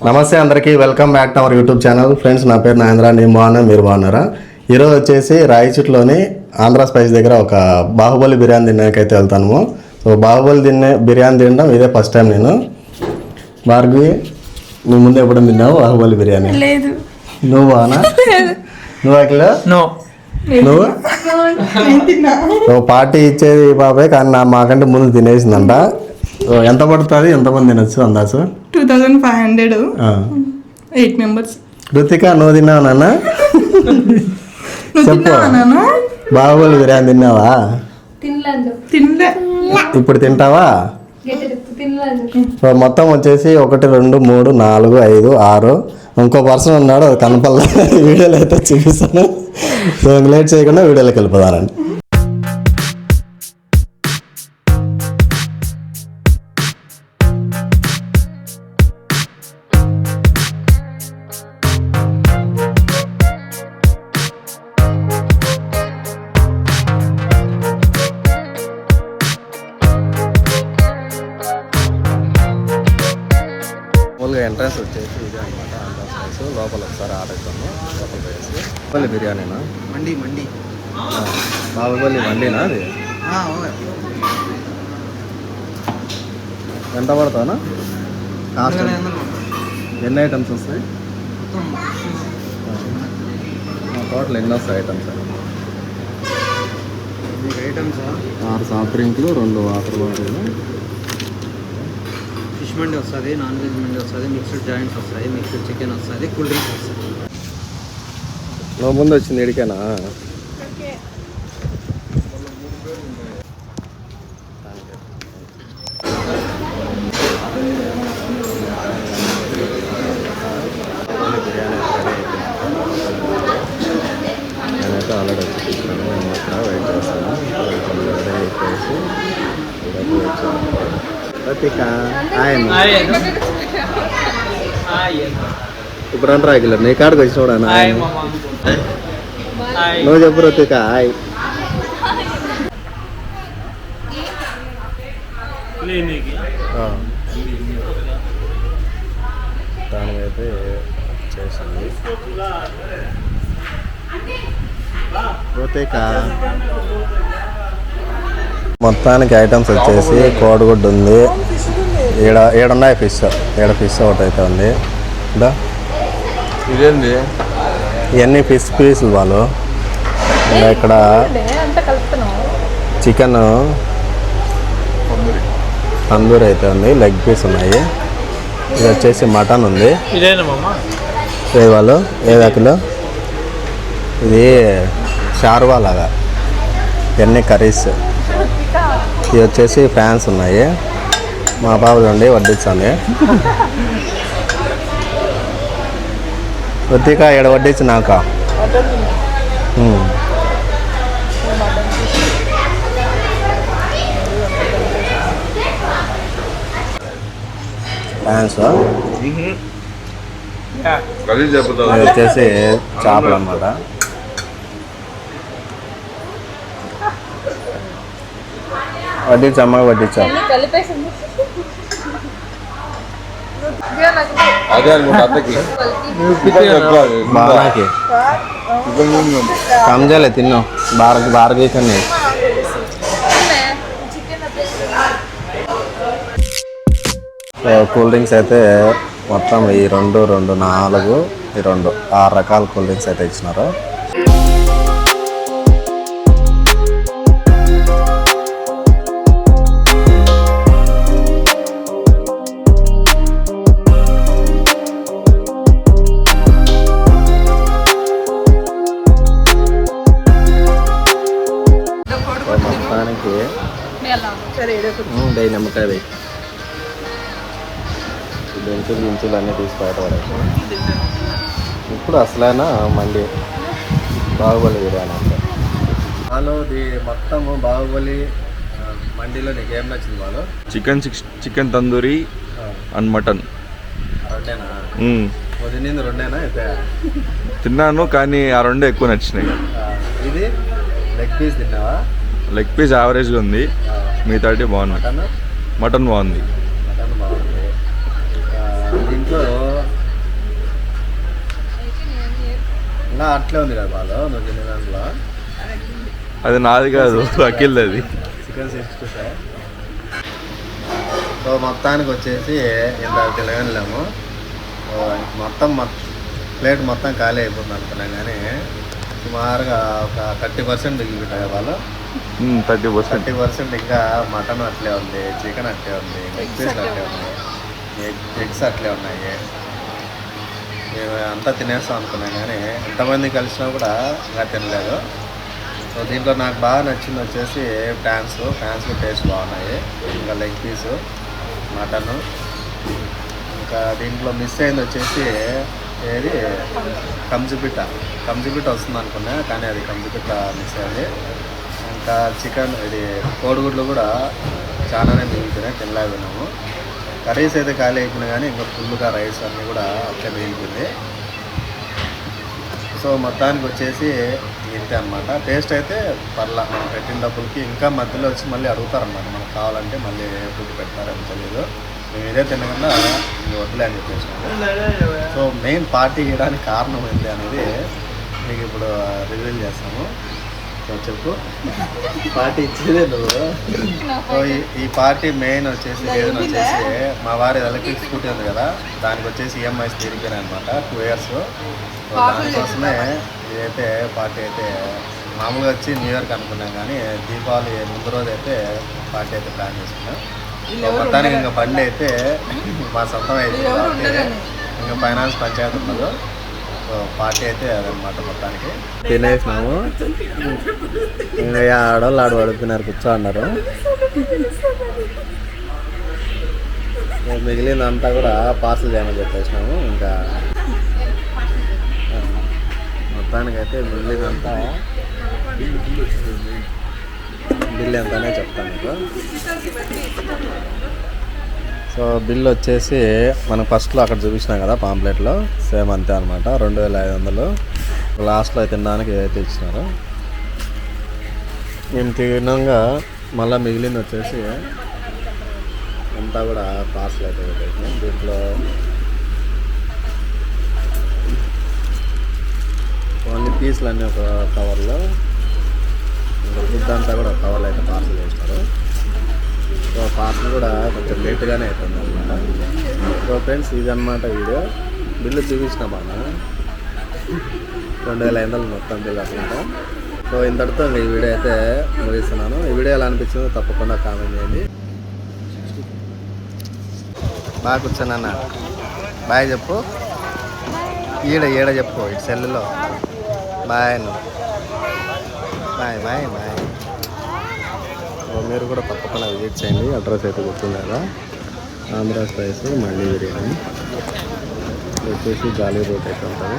నమస్తే అందరికీ welcome back to our YouTube channel. Friends నా పేరు నాగేంద్ర నేను బాగున్నా మీరు బాగున్నారా? ఈరోజు వచ్చేసి రాయచూట్లోని ఆంధ్ర స్పైస్ దగ్గర ఒక బాహుబలి బిర్యానీ తినడానికైతే వెళ్తాను సో బాహుబలి తినే బిర్యానీ తినడం ఇదే ఫస్ట్ టైం నేను. భార్గవి నువ్వు ముందు ఎప్పుడు తిన్నావు బాహుబలి బిర్యానీ? లేదు. నువ్వు బానా నువ్వు అఖిల? నో. నువ్వు? సో పార్టీ ఇచ్చేది బాబాయ్ కానీ నా మాకంటే ముందు తినేసిందంట. సో ఎంత పడుతుంది? ఎంతమంది తినొచ్చు అందాసు థౌజండ్ ఫైవ్ హండ్రెడ్ ఆ. ఎయిట్ మెంబర్స్ రుతిక నువ్వు తిన్నావు నాన్న? నువ్వు చెప్పు. బాహుబలి బిర్యానీ తిన్నావా? తినలేదు. తినలే. ఇప్పుడు తింటావా? మొత్తం వచ్చేసి ఒకటి రెండు మూడు నాలుగు ఐదు ఆరు. ఇంకో పర్సన్ ఉన్నాడు అది కనపల్ల వీడియోలో అయితే చూపిస్తాను. సో లేట్ చేయకుండా వీడియోలోకి వెళ్ళిపోదానండి బాహుబలి బిర్యానీనా మండి మండి. బాహుబలి వండినా అది? ఎంత పడతానా కాస్ట్ ఎన్ని ఐటమ్స్ వస్తాయి? టోటల్ ఎన్ని వస్తాయి ఐటమ్స్ ఐటమ్స్ ఆరు సాఫ్ట్ డ్రింక్లు రెండు వాటర్ బాటిల్ ఫిష్ మండి వస్తుంది నాన్ వెజ్ మండి వస్తుంది మిక్స్డ్ జాయింట్స్ వస్తాయి మిక్స్డ్ చికెన్ వస్తుంది కూల్ డ్రింక్స్ వస్తుంది నువ్వు ముందు వచ్చింది నేనైతే ఆల్రెడీ వచ్చి తీసుకున్నాను నేను అక్కడ వెయిట్ చేస్తాను కొంచెం రెడీ అయిపోయేసి ఇక్కడికి వచ్చాను. రతిక, హాయ్ అన్న. ఇప్పుడు అంటారా కిలో నీ కాడికి వచ్చినోడా నువ్వు చెప్పు రతిక హాయ్. దానికైతే చేసింది. రతిక. మొత్తానికి ఐటమ్స్ వచ్చేసి కోడిగుడ్డు ఉంది. ఈడ ఏడున్నాయి ఫిష్. ఈడ ఫిష్ ఒకటి అయితే ఉంది. ఇదా ఇదేంది? ఇవన్నీ ఫిష్ పీసులు వాళ్ళు. ఇంకా ఇక్కడ చికెన్. తందూరి. అయితే ఉంది లెగ్ పీస్ ఉన్నాయి. ఇది వచ్చేసి మటన్ ఉంది. ఏది వాళ్ళు? ఏది అకిలో ఇది షార్వా లాగా. ఇవన్నీ కర్రీస్. ఇది వచ్చేసి ఫ్యాన్స్ ఉన్నాయి. మా బాబు చూడండి వడ్డించండి వద్దిక ఇక్కడ వడ్డించి నాక ఉమ్. ఫ్యాన్స్ కలిసి చెప్తా ఇది వచ్చేసి చేపలు అన్నమాట వడ్డించు అమ్మగా వడ్డించా కలిపేసింది అదే అనుకుంటా అత్తకి. బాగాకి కంజాలే తిన్నాం భారత్ కూల్ డ్రింక్స్ అయితే మొత్తం ఈ రెండు రెండు నాలుగు ఈ రెండు. ఆరు రకాల కూల్ డ్రింక్స్ అయితే ఇచ్చినారు. డై నిమ్మకాయ బెంచులు గించులు అన్నీ తీసి ఇప్పుడు అసలైనా మండి. బాహుబలి బిర్యానీ అంటే వాళ్ళు ఇది మొత్తము బాహుబలి మండిలో నీకు ఏం నచ్చింది వాళ్ళు chicken chicken tandoori and mutton. రెండేనా. వదిలింది రెండేనా అయితే? తిన్నాను కానీ ఆ రెండు ఎక్కువ నచ్చినాయి. ఇది? లెగ్ పీస్ తిన్నావా? లెగ్ పీస్ యావరేజ్గా ఉంది. మిగతా బాగున్నాయి. మటన్? బాగుంది. దీంట్లో అట్లే ఉంది కదా బాగా దాంట్లో? అది నాది కాదు అఖిల్ అది. చికెన్ సిక్స్టీ సో మొత్తానికి వచ్చేసి ఇంత తినగలేము మొత్తం ప్లేట్ మొత్తం ఖాళీ అయిపోతుంది అనుకున్నాం కానీ సుమారుగా ఒక థర్టీ పర్సెంట్ మిగిలిపెట్టాయి వాళ్ళు థర్టీ పర్సెంట్. థర్టీ పర్సెంట్ ఇంకా మటన్ అట్లే ఉంది చికెన్ అట్లే ఉంది లెగ్ పీస్ అట్లే ఉన్నాయి. ఎగ్ ఎగ్స్ అట్లే ఉన్నాయి. మేము అంతా తినేస్తాం అనుకున్నాం కానీ ఎంతమంది కలిసినా కూడా ఇంకా తినలేదు. సో దీంట్లో నాకు బాగా నచ్చింది వచ్చేసి ఫ్యాన్స్ ఫ్యాన్స్ టేస్ట్ బాగున్నాయి. ఇంకా లెగ్ పీసు మటను. ఇంకా దీంట్లో మిస్ అయింది వచ్చేసి ఏది? కంజిపిట్ట కంజిపిట్ట వస్తుంది అనుకున్నా కానీ అది కంజిపిట్ట మిస్ అయింది. ఇంకా చికెన్ ఇది కోడిగుడ్లు కూడా చాలానే మిగిలిపోయినాయి తినలేకపోయినాము కర్రీస్ అయితే ఖాళీ అయిపోయినా కానీ ఇంకా ఫుల్గా రైస్ అన్నీ కూడా అట్లే మిగిలిపోయింది. సో మొత్తానికి వచ్చేసి ఇంతే అనమాట టేస్ట్ అయితే పర్లా మనం పెట్టిన డబ్బులకి. ఇంకా మధ్యలో వచ్చి మళ్ళీ అడుగుతారన్నమాట మనకు కావాలంటే మళ్ళీ ఫుడ్ పెడతారని తెలియదు మేము ఇదే తినకుండా ఇంక వద్దులే అని చెప్పేసాము సో మెయిన్ పార్టీ ఇవ్వడానికి కారణం ఏంటి అనేది మీకు ఇప్పుడు రివీల్ చేస్తాము. చెప్పు. పార్టీ ఇచ్చేదే నువ్వు. ఈ- ఈ పార్టీ మెయిన్ వచ్చేసి రీజన్ వచ్చేసి మా వారి ఎలక్ట్రిక్ స్కూటీ ఉంది కదా దానికి వచ్చేసి ఈఎంఐస్ తిరిగిపోయినాయి అనమాట టూ ఇయర్స్ దానికోసమే ఇదైతే పార్టీ అయితే మామూలుగా వచ్చి న్యూ ఇయర్కి అనుకున్నాం కానీ దీపావళి ముందు రోజు అయితే పార్టీ అయితే ప్లాన్ చేసుకున్నాం. మొత్తానికి ఇంకా బండి అయితే మా సొంతం అయితే ఇంకా ఫైనాన్స్ పంచాయతీ ఉండదు సో పార్టీ అయితే అదనమాట మొత్తానికి. తినేసినాము. ఇంకా ఆడవాళ్ళు ఆడ పడుతున్నారు కూర్చో అన్నారు మిగిలిందంతా కూడా పార్సల్ చేయమని చెప్పేసినాము ఇంకా. మొత్తానికైతే మిగిలినంతా బిల్ ఎంతనే చెప్తాను మీకు. సో బిల్ వచ్చేసి మనం ఫస్ట్లో అక్కడ చూపించినాం కదా పాంప్లెట్లో సేమ్ అంతే అనమాట రెండు వేల ఐదు వందలు. లాస్ట్లో తినడానికి ఏదైతే ఇచ్చినారో. మేము తినంగా మళ్ళీ మిగిలింది వచ్చేసి అంతా కూడా పార్సల్ అయితే పెట్టేసినాం. దీంట్లో ఓన్లీ పీసులు అన్నీ ఒక కవర్లో ఫుడ్ అంతా కూడా ఒక కవర్లో అయితే పార్సల్ చేస్తారు సో పార్సల్ కూడా కొంచెం లేట్గానే అవుతుంది అనమాట సో ఫ్రెండ్స్ ఇదన్నమాట వీడియో. బిల్లు చూపించిన బాగా రెండు వేల ఐదు వందలు మొత్తం బిల్ అనుకుంటా సో ఇంతటితో ఈ వీడియో అయితే ముగిస్తున్నాను. ఈ వీడియో ఎలా అనిపించిందో తప్పకుండా కామెంట్ చేయండి. బాగా కూర్చోనన్న బాయ్ చెప్పు. ఈడ ఈడ చెప్పు. ఇటు సెల్లులో. Bye bye bye bye. So మీరు కూడా తప్పకుండా విజిట్ చేయండి. అడ్రస్ అయితే గుర్తుంది కదా ఆంధ్ర స్పైస్ మళ్ళీ బిర్యానీ. వచ్చేసి గాలి రోడ్ అయితే ఉంటుంది.